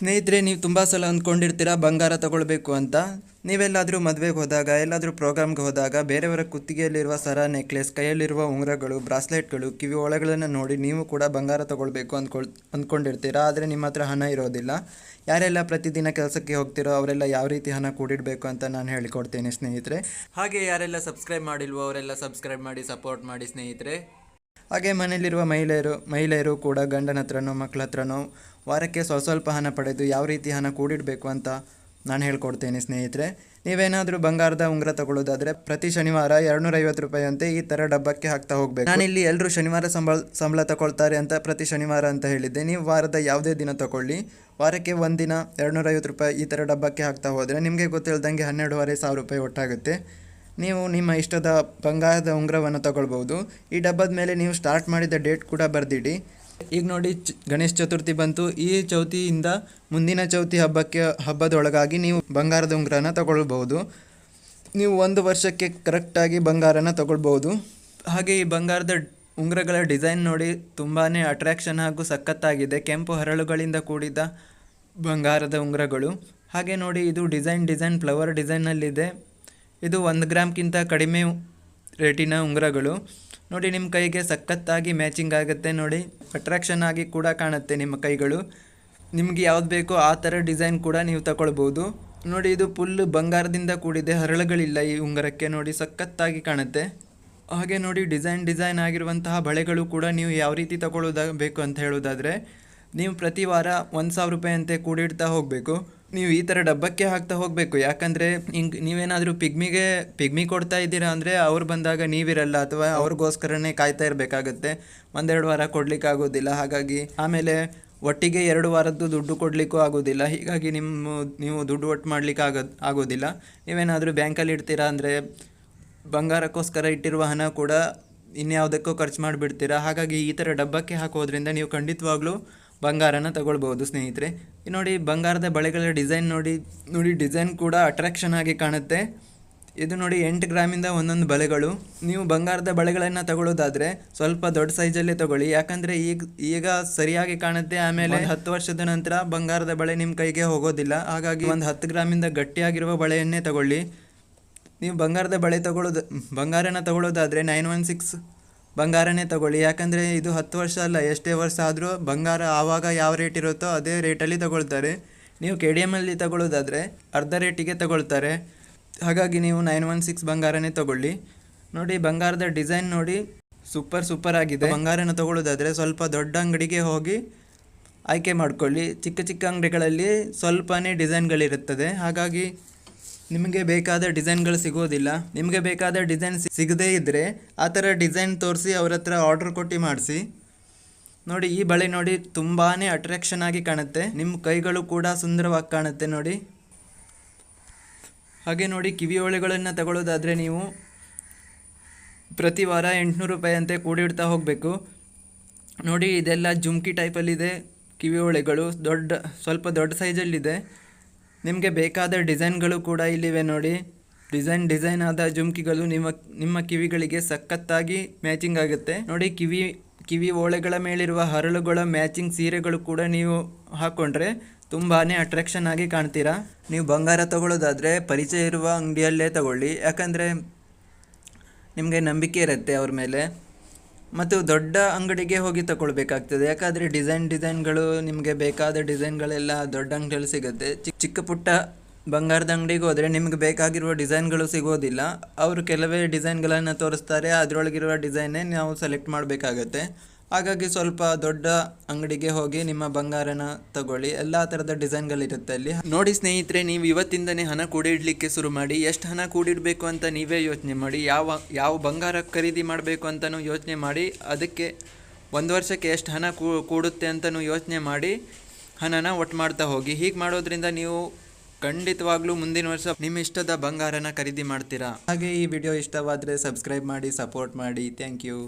ಸ್ನೇಹಿತರೆ, ನೀವು ತುಂಬ ಸಲ ಅಂದ್ಕೊಂಡಿರ್ತೀರಾ, ಬಂಗಾರ ತಗೊಳ್ಬೇಕು ಅಂತ. ನೀವೆಲ್ಲಾದರೂ ಮದುವೆಗೆ ಹೋದಾಗ, ಎಲ್ಲಾದರೂ ಪ್ರೋಗ್ರಾಮ್ಗೆ ಹೋದಾಗ, ಬೇರೆಯವರ ಕುತ್ತಿಗೆಯಲ್ಲಿರುವ ಸರ, ನೆಕ್ಲೆಸ್, ಕೈಯಲ್ಲಿರುವ ಉಂಗುರಗಳು, ಬ್ರಾಸ್ಲೆಟ್ಗಳು, ಕಿವಿ ಒಳಗಳನ್ನು ನೋಡಿ ನೀವು ಕೂಡ ಬಂಗಾರ ತಗೊಳ್ಬೇಕು ಅಂದ್ಕೊಳ್, ಅಂದ್ಕೊಂಡಿರ್ತೀರ. ಆದರೆ ನಿಮ್ಮ ಹತ್ರ ಹಣ ಇರೋದಿಲ್ಲ. ಯಾರೆಲ್ಲ ಪ್ರತಿದಿನ ಕೆಲಸಕ್ಕೆ ಹೋಗ್ತಿರೋ, ಅವರೆಲ್ಲ ಯಾವ ರೀತಿ ಹಣ ಕೂಡಿಡಬೇಕು ಅಂತ ನಾನು ಹೇಳಿಕೊಡ್ತೇನೆ ಸ್ನೇಹಿತರೆ. ಹಾಗೆ ಯಾರೆಲ್ಲ ಸಬ್ಸ್ಕ್ರೈಬ್ ಮಾಡಿಲ್ವೋ, ಅವರೆಲ್ಲ ಸಬ್ಸ್ಕ್ರೈಬ್ ಮಾಡಿ, ಸಪೋರ್ಟ್ ಮಾಡಿ ಸ್ನೇಹಿತರೆ. ಹಾಗೆ ಮನೆಯಲ್ಲಿರುವ ಮಹಿಳೆಯರು ಮಹಿಳೆಯರು ಕೂಡ ಗಂಡನ ಹತ್ರನೋ, ಮಕ್ಕಳ ಹತ್ರನೋ ವಾರಕ್ಕೆ ಸ್ವಲ್ಪ ಸ್ವಲ್ಪ ಹಣ ಪಡೆದು ಯಾವ ರೀತಿ ಹಣ ಕೂಡಿಡಬೇಕು ಅಂತ ನಾನು ಹೇಳ್ಕೊಡ್ತೇನೆ ಸ್ನೇಹಿತರೆ. ನೀವೇನಾದರೂ ಬಂಗಾರದ ಉಂಗುರ ತಗೊಳ್ಳೋದಾದರೆ ಪ್ರತಿ ಶನಿವಾರ ಎರಡುನೂರೈವತ್ತು ರೂಪಾಯಿ ಅಂತೆ ಈ ಥರ ಡಬ್ಬಕ್ಕೆ ಹಾಕ್ತಾ ಹೋಗಬೇಕು. ನಾನಿಲ್ಲಿ ಎಲ್ಲರೂ ಶನಿವಾರ ಸಂಬಳ ಸಂಬಳ ತಗೊಳ್ತಾರೆ ಅಂತ ಪ್ರತಿ ಶನಿವಾರ ಅಂತ ಹೇಳಿದ್ದೆ. ನೀವು ವಾರದ ಯಾವುದೇ ದಿನ ತಗೊಳ್ಳಿ. ವಾರಕ್ಕೆ ಒಂದಿನ ಎರಡುನೂರೈವತ್ತು ರೂಪಾಯಿ ಈ ಥರ ಡಬ್ಬಕ್ಕೆ ಹಾಕ್ತಾ ಹೋದರೆ ನಿಮಗೆ ಗೊತ್ತಿಲ್ಲದಂಗೆ ಹನ್ನೆರಡುವರೆ ಸಾವಿರ ರೂಪಾಯಿ ಒಟ್ಟಾಗುತ್ತೆ. ನೀವು ನಿಮ್ಮ ಇಷ್ಟದ ಬಂಗಾರದ ಉಂಗುರವನ್ನು ತಗೊಳ್ಬೋದು ಈ ಡಬ್ಬದ ಮೇಲೆ ನೀವು ಸ್ಟಾರ್ಟ್ ಮಾಡಿದ ಡೇಟ್ ಕೂಡ ಬರೆದಿಡಿ. ಈಗ ನೋಡಿ ಗಣೇಶ ಚತುರ್ಥಿ ಬಂತು. ಈ ಚೌತಿಯಿಂದ ಮುಂದಿನ ಚೌತಿ ಹಬ್ಬಕ್ಕೆ, ಹಬ್ಬದೊಳಗಾಗಿ ನೀವು ಬಂಗಾರದ ಉಂಗುರನ ತಗೊಳ್ಬೋದು ನೀವು ಒಂದು ವರ್ಷಕ್ಕೆ ಕರೆಕ್ಟಾಗಿ ಬಂಗಾರನ ತಗೊಳ್ಬೋದು ಹಾಗೆ ಈ ಬಂಗಾರದ ಉಂಗುರಗಳ ಡಿಸೈನ್ ನೋಡಿ ತುಂಬಾ ಅಟ್ರಾಕ್ಷನ್ ಹಾಗೂ ಸಖತ್ತಾಗಿದೆ. ಕೆಂಪು ಹರಳುಗಳಿಂದ ಕೂಡಿದ ಬಂಗಾರದ ಉಂಗುರಗಳು. ಹಾಗೆ ನೋಡಿ, ಇದು ಡಿಸೈನ್ ಡಿಸೈನ್, ಫ್ಲವರ್ ಡಿಸೈನಲ್ಲಿದೆ ಇದು ಒಂದು ಗ್ರಾಮ್ಗಿಂತ ಕಡಿಮೆ ರೇಟಿನ ಉಂಗುರಗಳು. ನೋಡಿ ನಿಮ್ಮ ಕೈಗೆ ಸಖತ್ತಾಗಿ ಮ್ಯಾಚಿಂಗ್ ಆಗುತ್ತೆ ನೋಡಿ. ಅಟ್ರಾಕ್ಷನ್ ಆಗಿ ಕೂಡ ಕಾಣುತ್ತೆ ನಿಮ್ಮ ಕೈಗಳು. ನಿಮಗೆ ಯಾವ್ದು ಬೇಕೋ ಆ ಥರ ಡಿಸೈನ್ ಕೂಡ ನೀವು ತಗೊಳ್ಬೋದು ನೋಡಿ, ಇದು ಫುಲ್ ಬಂಗಾರದಿಂದ ಕೂಡಿದೆ, ಹರಳುಗಳಿಲ್ಲ ಈ ಉಂಗುರಕ್ಕೆ ನೋಡಿ, ಸಖತ್ತಾಗಿ ಕಾಣುತ್ತೆ. ಹಾಗೆ ನೋಡಿ, ಡಿಸೈನ್ ಡಿಸೈನ್ ಆಗಿರುವಂತಹ ಬಳೆಗಳು ಕೂಡ ನೀವು ಯಾವ ರೀತಿ ತಗೊಳ್ಳೋದ, ಬೇಕು ಅಂತ ಹೇಳೋದಾದರೆ, ನೀವು ಪ್ರತಿ ವಾರ ಒಂದು ಸಾವಿರ ರೂಪಾಯಿ ಅಂತೆ ಕೂಡಿಡ್ತಾ ಹೋಗಬೇಕು. ನೀವು ಈ ಥರ ಡಬ್ಬಕ್ಕೆ ಹಾಕ್ತಾ ಹೋಗಬೇಕು. ಯಾಕಂದರೆ ಹಿಂಗೆ ನೀವೇನಾದರೂ ಪಿಗ್ಮಿಗೆ, ಪಿಗ್ಮಿ ಕೊಡ್ತಾ ಇದ್ದೀರಾ ಅಂದರೆ ಅವ್ರು ಬಂದಾಗ ನೀವಿರಲ್ಲ ಅಥವಾ ಅವ್ರಿಗೋಸ್ಕರನೇ ಕಾಯ್ತಾ ಇರಬೇಕಾಗತ್ತೆ. ಒಂದೆರಡು ವಾರ ಕೊಡ್ಲಿಕ್ಕೆ ಆಗೋದಿಲ್ಲ ಹಾಗಾಗಿ ಆಮೇಲೆ ಒಟ್ಟಿಗೆ ಎರಡು ವಾರದ್ದು ದುಡ್ಡು ಕೊಡಲಿಕ್ಕೂ ಆಗೋದಿಲ್ಲ. ಹೀಗಾಗಿ ನಿಮ್ಮ, ನೀವು ದುಡ್ಡು ಒಟ್ಟು ಮಾಡಲಿಕ್ಕೆ ಆಗ ಆಗೋದಿಲ್ಲ. ನೀವೇನಾದರೂ ಬ್ಯಾಂಕಲ್ಲಿ ಇಡ್ತೀರಾ ಅಂದರೆ ಬಂಗಾರಕ್ಕೋಸ್ಕರ ಇಟ್ಟಿರುವ ಹಣ ಕೂಡ ಇನ್ಯಾವುದಕ್ಕೂ ಖರ್ಚು ಮಾಡಿಬಿಡ್ತೀರಾ. ಹಾಗಾಗಿ ಈ ಥರ ಡಬ್ಬಕ್ಕೆ ಹಾಕೋದ್ರಿಂದ ನೀವು ಖಂಡಿತವಾಗ್ಲೂ ಬಂಗಾರನ ತಗೊಳ್ಬೋದು ಸ್ನೇಹಿತರೆ. ನೋಡಿ, ಬಂಗಾರದ ಬಳೆಗಳ ಡಿಸೈನ್ ನೋಡಿ ನೋಡಿ ಡಿಸೈನ್ ಕೂಡ ಅಟ್ರಾಕ್ಷನ್ ಆಗಿ ಕಾಣುತ್ತೆ. ಇದು ನೋಡಿ ಎಂಟು ಗ್ರಾಮಿಂದ ಒಂದೊಂದು ಬಳೆಗಳು. ನೀವು ಬಂಗಾರದ ಬಳೆಗಳನ್ನು ತಗೊಳ್ಳೋದಾದರೆ ಸ್ವಲ್ಪ ದೊಡ್ಡ ಸೈಜಲ್ಲೇ ತಗೊಳ್ಳಿ. ಯಾಕಂದರೆ ಈಗ ಈಗ ಸರಿಯಾಗಿ ಕಾಣುತ್ತೆ. ಆಮೇಲೆ ಹತ್ತು ವರ್ಷದ ನಂತರ ಬಂಗಾರದ ಬಳೆ ನಿಮ್ಮ ಕೈಗೆ ಹೋಗೋದಿಲ್ಲ. ಹಾಗಾಗಿ ಒಂದು ಹತ್ತು ಗ್ರಾಮಿಂದ ಗಟ್ಟಿಯಾಗಿರುವ ಬಳೆಯನ್ನೇ ತಗೊಳ್ಳಿ. ನೀವು ಬಂಗಾರದ ಬಳೆ ತಗೊಳ್ಳೋದು, ಬಂಗಾರನ ತಗೊಳ್ಳೋದಾದರೆ ನೈನ್ ಒನ್ ಸಿಕ್ಸ್ ಬಂಗಾರನೇ ತಗೊಳ್ಳಿ. ಯಾಕಂದರೆ ಇದು ಹತ್ತು ವರ್ಷ ಅಲ್ಲ, ಎಷ್ಟೇ ವರ್ಷ ಆದರೂ ಬಂಗಾರ ಆವಾಗ ಯಾವ ರೇಟ್ ಇರುತ್ತೋ ಅದೇ ರೇಟಲ್ಲಿ ತಗೊಳ್ತಾರೆ. ನೀವು ಕೆ ಡಿ ಎಮ್ಮಲ್ಲಿ ತಗೊಳ್ಳೋದಾದರೆ ಅರ್ಧ ರೇಟಿಗೆ ತಗೊಳ್ತಾರೆ. ಹಾಗಾಗಿ ನೀವು ನೈನ್ ಒನ್ ಸಿಕ್ಸ್ ಬಂಗಾರನೇ ತಗೊಳ್ಳಿ. ನೋಡಿ, ಬಂಗಾರದ ಡಿಸೈನ್ ನೋಡಿ ಸೂಪರ್ ಸೂಪರ್ ಆಗಿದೆ. ಬಂಗಾರನ ತಗೊಳ್ಳೋದಾದರೆ ಸ್ವಲ್ಪ ದೊಡ್ಡ ಅಂಗಡಿಗೆ ಹೋಗಿ ಆಯ್ಕೆ ಮಾಡ್ಕೊಳ್ಳಿ. ಚಿಕ್ಕ ಚಿಕ್ಕ ಅಂಗಡಿಗಳಲ್ಲಿ ಸ್ವಲ್ಪನೇ ಡಿಸೈನ್ಗಳಿರುತ್ತದೆ ಹಾಗಾಗಿ ನಿಮಗೆ ಬೇಕಾದ ಡಿಸೈನ್ಗಳು ಸಿಗೋದಿಲ್ಲ. ನಿಮಗೆ ಬೇಕಾದ ಡಿಸೈನ್ ಸಿಗದೇ ಇದ್ದರೆ ಆ ಥರ ಡಿಸೈನ್ ತೋರಿಸಿ ಅವ್ರ ಹತ್ರ ಆರ್ಡ್ರ್ ಕೊಟ್ಟು ಮಾಡಿಸಿ. ನೋಡಿ, ಈ ಬಳೆ ನೋಡಿ ತುಂಬಾ ಅಟ್ರಾಕ್ಷನ್ ಆಗಿ ಕಾಣುತ್ತೆ. ನಿಮ್ಮ ಕೈಗಳು ಕೂಡ ಸುಂದರವಾಗಿ ಕಾಣುತ್ತೆ ನೋಡಿ. ಹಾಗೆ ನೋಡಿ, ಕಿವಿ ಓಳೆಗಳನ್ನು ತಗೊಳ್ಳೋದಾದರೆ ನೀವು ಪ್ರತಿ ವಾರ ಎಂಟುನೂರು ರೂಪಾಯಿ ಅಂತೆ ಕೂಡಿಡ್ತಾ ಹೋಗಬೇಕು. ನೋಡಿ, ಇದೆಲ್ಲ ಜುಮ್ಕಿ ಟೈಪಲ್ಲಿದೆ ಕಿವಿ ಓಳೆಗಳು ದೊಡ್ಡ, ಸ್ವಲ್ಪ ದೊಡ್ಡ ಸೈಜಲ್ಲಿದೆ. ನಿಮಗೆ ಬೇಕಾದ ಡಿಸೈನ್ಗಳು ಕೂಡ ಇಲ್ಲಿವೆ ನೋಡಿ. ಡಿಸೈನ್ ಡಿಸೈನ್ ಆದ ಜುಮ್ಕಿಗಳು ನಿಮ್ಮ ನಿಮ್ಮ ಕಿವಿಗಳಿಗೆ ಸಖತ್ತಾಗಿ ಮ್ಯಾಚಿಂಗ್ ಆಗುತ್ತೆ. ನೋಡಿ ಕಿವಿ ಕಿವಿ ಓಳೆಗಳ ಮೇಲಿರುವ ಹರಳುಗಳ ಮ್ಯಾಚಿಂಗ್ ಸೀರೆಗಳು ಕೂಡ ನೀವು ಹಾಕ್ಕೊಂಡ್ರೆ ತುಂಬಾ ಅಟ್ರಾಕ್ಷನ್ ಆಗಿ ಕಾಣ್ತೀರಾ. ನೀವು ಬಂಗಾರ ತಗೊಳ್ಳೋದಾದರೆ ಪರಿಚಯ ಇರುವ ಅಂಗಡಿಯಲ್ಲೇ ತಗೊಳ್ಳಿ. ಯಾಕಂದರೆ ನಿಮಗೆ ನಂಬಿಕೆ ಇರುತ್ತೆ ಅವ್ರ ಮೇಲೆ. ಮತ್ತು ದೊಡ್ಡ ಅಂಗಡಿಗೆ ಹೋಗಿ ತಗೊಳ್ಬೇಕಾಗ್ತದೆ. ಯಾಕಂದರೆ ಡಿಸೈನ್ ಡಿಸೈನ್ಗಳು ನಿಮಗೆ ಬೇಕಾದ ಡಿಸೈನ್ಗಳೆಲ್ಲ ದೊಡ್ಡ ಅಂಗಡಿಯಲ್ಲಿ ಸಿಗುತ್ತೆ. ಚಿಕ್ಕ ಪುಟ್ಟ ಬಂಗಾರದ ಅಂಗಡಿಗೆ ಹೋದರೆ ನಿಮಗೆ ಬೇಕಾಗಿರುವ ಡಿಸೈನ್ಗಳು ಸಿಗೋದಿಲ್ಲ. ಅವರು ಕೆಲವೇ ಡಿಸೈನ್ಗಳನ್ನು ತೋರಿಸ್ತಾರೆ. ಅದರೊಳಗಿರುವ ಡಿಸೈನೇ ನಾವು ಸೆಲೆಕ್ಟ್ ಮಾಡಬೇಕಾಗತ್ತೆ. ಹಾಗಾಗಿ ಸ್ವಲ್ಪ ದೊಡ್ಡ ಅಂಗಡಿಗೆ ಹೋಗಿ ನಿಮ್ಮ ಬಂಗಾರನ ತಗೊಳ್ಳಿ. ಎಲ್ಲ ಥರದ ಡಿಸೈನ್ಗಳಿರುತ್ತೆ ಅಲ್ಲಿ. ನೋಡಿ ಸ್ನೇಹಿತರೆ, ನೀವು ಇವತ್ತಿಂದನೇ ಹಣ ಕೂಡಿಡಲಿಕ್ಕೆ ಶುರು ಮಾಡಿ, ಎಷ್ಟು ಹಣ ಕೂಡಿಡಬೇಕು ಅಂತ ನೀವೇ ಯೋಚನೆ ಮಾಡಿ, ಯಾವ ಯಾವ ಬಂಗಾರ ಖರೀದಿ ಮಾಡಬೇಕು ಅಂತಲೂ ಯೋಚನೆ ಮಾಡಿ, ಅದಕ್ಕೆ ಒಂದು ವರ್ಷಕ್ಕೆ ಎಷ್ಟು ಹಣ ಕೂಡುತ್ತೆ ಅಂತಲೂ ಯೋಚನೆ ಮಾಡಿ ಹಣನ ಒಟ್ಟು ಮಾಡ್ತಾ ಹೋಗಿ. ಹೀಗೆ ಮಾಡೋದ್ರಿಂದ ನೀವು ಖಂಡಿತವಾಗ್ಲೂ ಮುಂದಿನ ವರ್ಷ ನಿಮ್ಮ ಇಷ್ಟದ ಬಂಗಾರನ ಖರೀದಿ ಮಾಡ್ತೀರಾ. ಹಾಗೆ ಈ ವಿಡಿಯೋ ಇಷ್ಟವಾದರೆ ಸಬ್ಸ್ಕ್ರೈಬ್ ಮಾಡಿ, ಸಪೋರ್ಟ್ ಮಾಡಿ. Thank you.